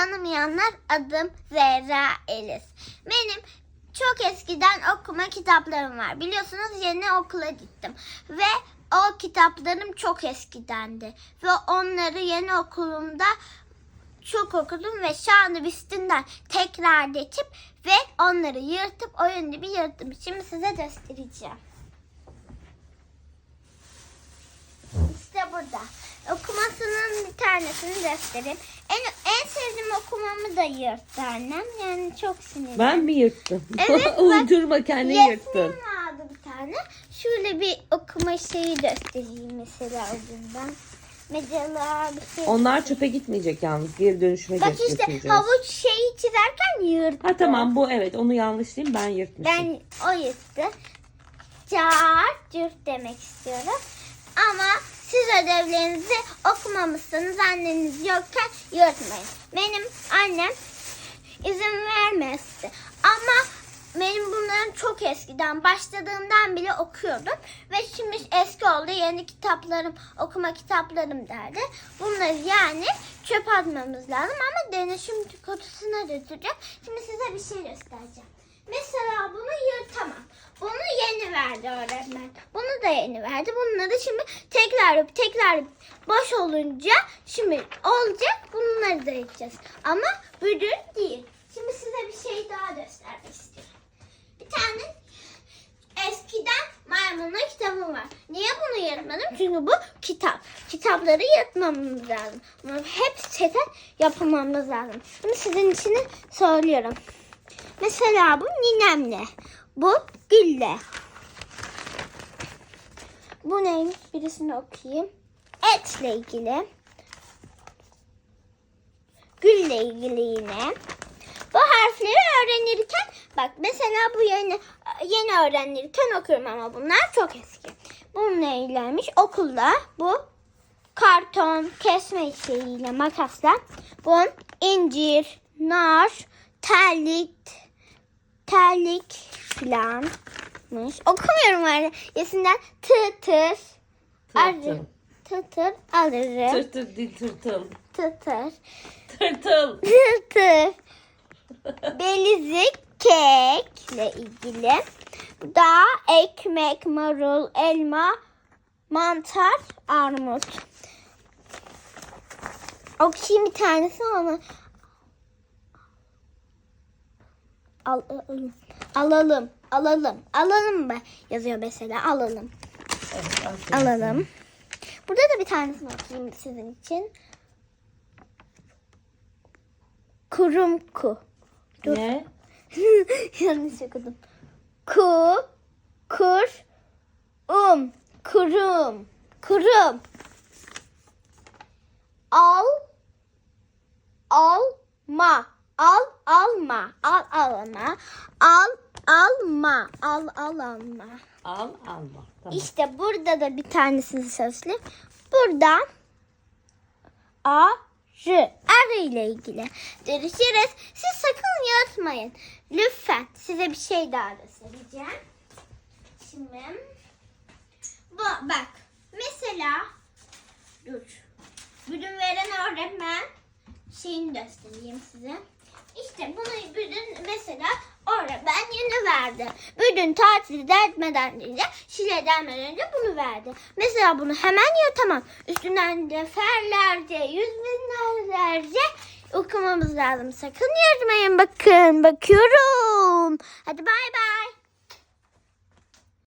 tanımayanlar adım Zehra Elis. Benim çok eskiden okuma kitaplarım var. Biliyorsunuz yeni okula gittim. Ve o kitaplarım çok eskidendi. Ve onları yeni okulumda çok okudum ve şu anda üstünden tekrar geçip ve onları yırtıp oyun gibi yırttım. Şimdi size göstereceğim. İşte burada. Okumasının bir tanesini göstereyim. En, en sevdiğim okumamı da yırttı annem. Yani çok sinirli. Ben mi yırttım? Evet, bak, Uydurma kendin yırttın. vardı bir tane. Şöyle bir okuma şeyi göstereyim mesela ucundan. Mesela bir şey. Onlar çöpe gitmeyecek yalnız. Geri dönüşüme Bak işte götüreceğiz. havuç şeyi çizerken yırttı. Ha tamam bu evet onu yanlış değil ben yırtmışım. Ben o yırttı. Cart cürt demek istiyorum. Ama siz ödevlerinizi okumamışsınız anneniz yokken yırtmayın. Benim annem izin vermezdi. Ama benim bunların çok eskiden başladığımdan bile okuyordum. Ve şimdi eski oldu yeni kitaplarım, okuma kitaplarım derdi. Bunları yani çöp atmamız lazım ama dönüşüm kutusuna götüreceğim. Şimdi size bir şey göstereceğim. Mesela bunu yırtamam. Bunu yeni verdi öğretmen. Bunu da yeni verdi. Bunları şimdi tekrar tekrar boş olunca şimdi olacak bunları da yapacağız. Ama bugün değil. Şimdi size bir şey daha göstermek istiyorum. Bir tane eskiden maymunla kitabım var. Niye bunu yırtmadım? Çünkü bu kitap. Kitapları yırtmamamız lazım. Ama hep sete yapmamız lazım. Bunu sizin için söylüyorum. Mesela bu ninemle. Bu gülle. Bu neymiş? Birisini okuyayım. Etle ilgili. Gülle ilgili yine. Bu harfleri öğrenirken bak mesela bu yeni yeni öğrenirken okuyorum ama bunlar çok eski. Bu neylermiş? Okulda bu karton kesme şeyiyle makasla bu incir, nar, terlik, terlik filanmış. Okumuyorum öyle. Yesinden tı tır, Tırtıl. tı tır alırım. Tırtıl değil tırtıl. Tı tır. Tırtıl. Tı tır. Belizi kekle ilgili. Da ekmek, marul, elma, mantar, armut. Okuyayım bir tanesini ama Al, alalım. Alalım. Alalım. Alalım mı? Yazıyor mesela. Alalım. Evet, aferin Alalım. Burada da bir tanesini okuyayım sizin için. Kurum ku. sana. Ne? Yanlış okudum. Ku, kur, um, kurum, kurum. Al, alma, al, alma, al, alma, al, alma, al, alma. Al alma. Tamam. İşte burada da bir tanesini söyleyeyim. Burada arı, arı ile ilgili. Görüşürüz. Siz sakın yatmayın. Lütfen size bir şey daha göstereceğim. Şimdi bu bak mesela dur. Bugün veren öğretmen şeyini göstereyim size. İşte bunu bugün mesela öğretmen yeni verdi. Bugün tatilde etmeden önce, şile gelmeden önce bunu verdi. Mesela bunu hemen yırtamam. Üstünden deferlerce, yüz binlerce okumamız lazım. Sakın yırtmayın bakın. Bakıyorum. Hadi bay bay.